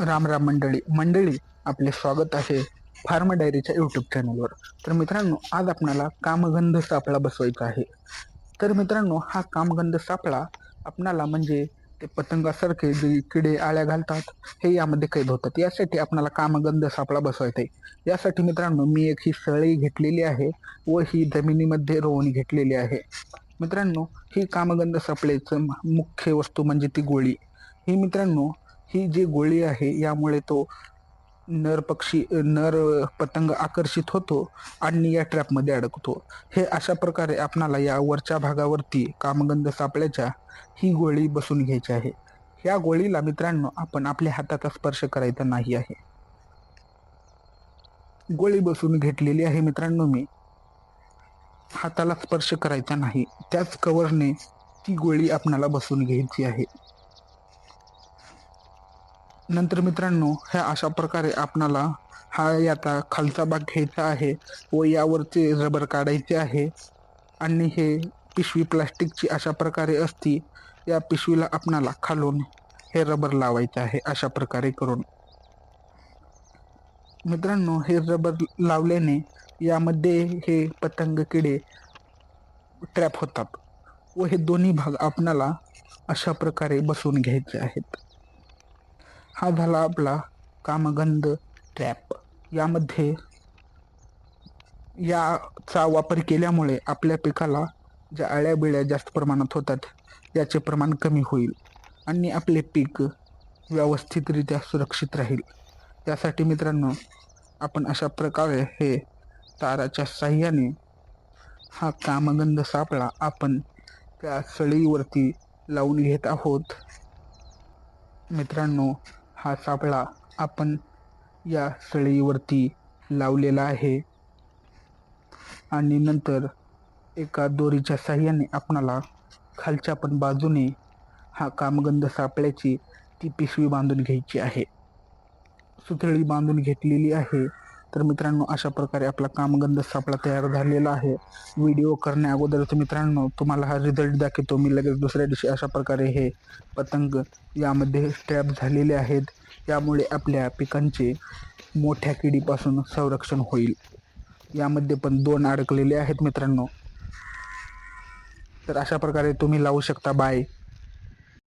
राम राम मंडळी. मंडळी आपले स्वागत आहे फार्म डायरीच्या यूट्यूब चॅनलवर तर मित्रांनो आज आपणाला कामगंध सापळा बसवायचा आहे. तर मित्रांनो हा कामगंध सापळा आपणाला म्हणजे ते पतंगासारखे जे किडे आळ्या घालतात हे यामध्ये कैद होतात. यासाठी आपणाला कामगंध सापळा बसवायचा आहे. यासाठी मित्रांनो मी एक ही सळी घेतलेली आहे व ही जमिनीमध्ये रोवून घेतलेली आहे. मित्रांनो ही कामगंध सापळेचं मुख्य वस्तू म्हणजे ती गोळी. ही मित्रांनो ही जी गोळी आहे यामुळे तो नर पक्षी नर पतंग आकर्षित होतो आणि या ट्रॅपमध्ये अडकतो. हे अशा प्रकारे आपणाला या वरच्या भागावरती कामगंध सापळ्याच्या ही गोळी बसून घ्यायची आहे. ह्या गोळीला मित्रांनो आपण आपल्या हाताचा स्पर्श करायचा नाही आहे. गोळी बसून घेतलेली आहे मित्रांनो मी. हाताला स्पर्श करायचा नाही. त्याच कवरने ती गोळी आपणाला बसून घ्यायची आहे. नंतर मित्रांनो ह्या अशा प्रकारे आपणाला हा याचा खालचा भाग घ्यायचा आहे व यावरचे रबर काढायचे आहे आणि हे पिशवी प्लास्टिकची अशा प्रकारे असती या पिशवीला आपणाला खालून हे रबर लावायचं आहे अशा प्रकारे करून. मित्रांनो हे रबर लावल्याने यामध्ये हे पतंग किडे ट्रॅप होतात व हे दोन्ही भाग आपणाला अशा प्रकारे बसवून घ्यायचे आहेत. हा झाला आपला कामगंध ट्रॅप यामध्ये याचा वापर केल्यामुळे आपल्या पिकाला ज्या अळ्या बिळ्या जास्त प्रमाणात होतात याचे प्रमाण कमी होईल आणि आपले पीक व्यवस्थितरित्या सुरक्षित राहील. यासाठी मित्रांनो आपण अशा प्रकारे हे ताराच्या साह्याने हा कामगंध सापळा आपण त्या सळीवरती लावून घेत आहोत. मित्रांनो हा सापळा आपण या सळीवरती लावलेला आहे. आणि नंतर एका दोरीच्या साह्याने आपणाला खालच्या पण बाजूने हा कामगंध सापळ्याची ती पिशवी बांधून घ्यायची आहे. सुतळी बांधून घेतलेली आहे. तर मित्रांनो अशा प्रकारे आपला कामगंध सापळा तयार झालेला आहे. व्हिडिओ करण्या अगोदरच मित्रांनो तुम्हाला हा रिझल्ट दाखवतो. मी लगेच दुसऱ्या दिवशी अशा प्रकारे हे पतंग यामध्ये स्ट्रॅप झालेले आहेत. यामुळे आपल्या पिकांचे मोठ्या किडीपासून संरक्षण होईल. यामध्ये पण दोन अडकलेले आहेत मित्रांनो. तर अशा प्रकारे तुम्ही लावू शकता बाय.